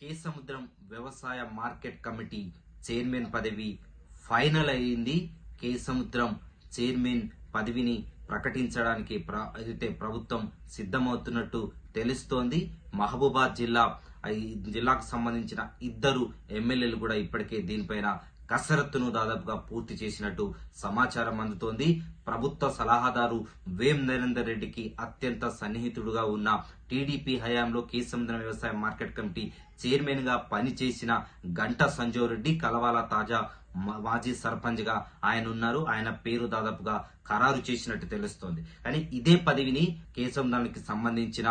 కే సముద్రం వ్యవసాయ market committee chairman పదవి final అయింది. కే సముద్రం చైర్మన్ పదవిని ప్రకటించడానికి ప్ర- అయితే ప్రభుత్వం సిద్ధమవుతున్నట్టు తెలుస్తోంది. మహబూబాద్ జిల్లా జిల్లాకు సంబంధించిన ఇద్దరు ఎమ్మెల్యేలు కూడా ఇప్పటికే దీనిపైన కసరత్తును దాదాపుగా పూర్తి చేసినట్టు సమాచారం అందుతోంది. ప్రభుత్వ సలహాదారు వేం నరేందర్ రెడ్డికి అత్యంత సన్నిహితుడుగా ఉన్న టీడీపీ హయాంలో కేసముద్ర వ్యవసాయ మార్కెట్ కమిటీ చైర్మన్గా పనిచేసిన గంట సంజయ్ రెడ్డి కలవాల తాజా మాజీ సర్పంచ్గా ఆయన ఉన్నారు. ఆయన పేరు దాదాపుగా ఖరారు చేసినట్టు తెలుస్తోంది. కానీ ఇదే పదవిని కేసముద్రానికి సంబంధించిన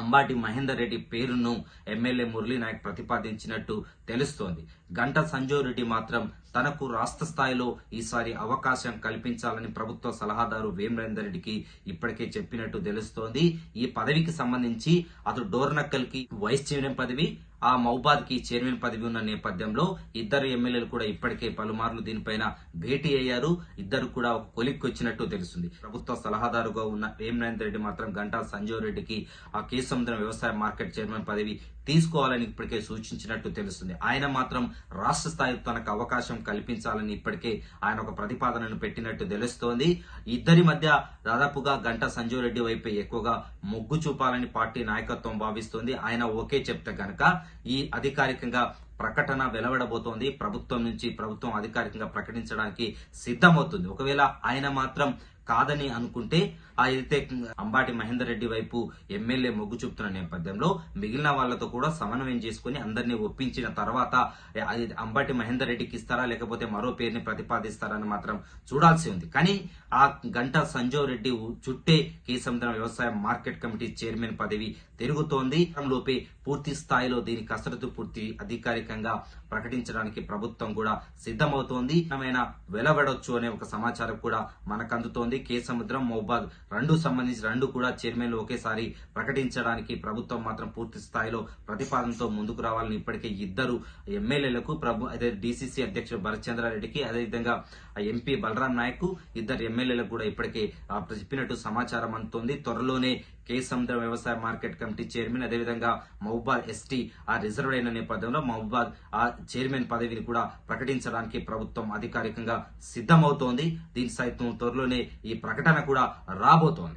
అంబాటి మహేందర్ రెడ్డి పేరును ఎమ్మెల్యే మురళీ నాయక్ ప్రతిపాదించినట్టు తెలుస్తోంది. గంట సంజయ్ రెడ్డి మాత్రం తనకు రాష్ట్ర స్థాయిలో ఈసారి అవకాశం కల్పించాలని ప్రభుత్వ సలహాదారు వేమరేందర్ రెడ్డికి ఇప్పటికే చెప్పినట్టు తెలుస్తోంది. ఈ పదవికి సంబంధించి అటు డోర్నక్కల్కి వైస్ చైర్మన్ పదవి ఆ మౌబాద్కి చైర్మన్ పదవి ఉన్న నేపథ్యంలో ఇద్దరు ఎమ్మెల్యేలు కూడా ఇప్పటికే పలుమార్లు దీనిపైన భేటీ అయ్యారు. ఇద్దరు కూడా ఒక కొలిక్కి వచ్చినట్టు తెలుస్తుంది. ప్రభుత్వ సలహాదారుగా ఉన్న వేమరేందర్ రెడ్డి మాత్రం గంటా సంజయ్ రెడ్డికి ఆ కేసముద్రం వ్యవసాయ మార్కెట్ చైర్మన్ పదవి తీసుకోవాలని ఇప్పటికే సూచించినట్టు తెలుస్తుంది. ఆయన మాత్రం రాష్ట్ర స్థాయి తనకు అవకాశం కల్పించాలని ఇప్పటికే ఆయన ఒక ప్రతిపాదనను పెట్టినట్టు తెలుస్తోంది. ఇద్దరి మధ్య దాదాపుగా గంట సంజీవ్ రెడ్డి వైపే ఎక్కువగా మొగ్గు చూపాలని పార్టీ నాయకత్వం భావిస్తోంది. ఆయన ఓకే చెప్తే గనక ఈ అధికారికంగా ప్రకటన వెలువడబోతోంది. ప్రభుత్వం నుంచి ప్రభుత్వం అధికారికంగా ప్రకటించడానికి సిద్ధమవుతుంది. ఒకవేళ ఆయన మాత్రం కాదని అనుకుంటే అయితే అంబాటి మహేందర్ రెడ్డి వైపు ఎమ్మెల్యే మొగ్గు చూపుతున్న నేపథ్యంలో మిగిలిన వాళ్ళతో కూడా సమన్వయం చేసుకుని అందరినీ ఒప్పించిన తర్వాత అంబాటి మహేందర్ రెడ్డికి ఇస్తారా లేకపోతే మరో పేరుని ప్రతిపాదిస్తారా అని మాత్రం చూడాల్సి ఉంది. కానీ ఆ గంట సంజయ్ రెడ్డి చుట్టే కేసముద్రం వ్యవసాయ మార్కెట్ కమిటీ చైర్మన్ పదవి తిరుగుతోంది. లోపే పూర్తి స్థాయిలో దీని కసరత్తు పూర్తి అధికారికంగా ప్రకటించడానికి ప్రభుత్వం కూడా సిద్ధమవుతోంది. ఏమైనా వెలవడొచ్చు అనే ఒక సమాచారం కూడా ఉంది. అందుతోంది కేసముద్రం మౌబాద్ రెండు సంబంధించి రెండు కూడా చైర్మన్లు ఒకేసారి ప్రకటించడానికి ప్రభుత్వం మాత్రం పూర్తి స్థాయిలో ప్రతిపాదనతో ముందుకు రావాలని ఇప్పటికే ఇద్దరు ఎమ్మెల్యేలకు ప్రభు అదే డీసీసీ అధ్యక్షుడు భరత్చంద్రారెడ్డికి అదేవిధంగా ఎంపీ బలరాం నాయక్ ఇద్దరు ఎమ్మెల్యేలకు కూడా ఇప్పటికే చెప్పినట్టు సమాచారం అందుతోంది. త్వరలోనే కేసముద్ర వ్యవసాయ మార్కెట్ కమిటీ చైర్మన్ అదేవిధంగా మహబాద్ ఎస్టీ ఆ రిజర్వ్ అయిన నేపథ్యంలో మహబాద్ ఆ చైర్మన్ పదవిని కూడా ప్రకటించడానికి ప్రభుత్వం అధికారికంగా సిద్ధమవుతోంది. దీని సైతం త్వరలోనే ఈ ప్రకటన కూడా రాబోతోంది.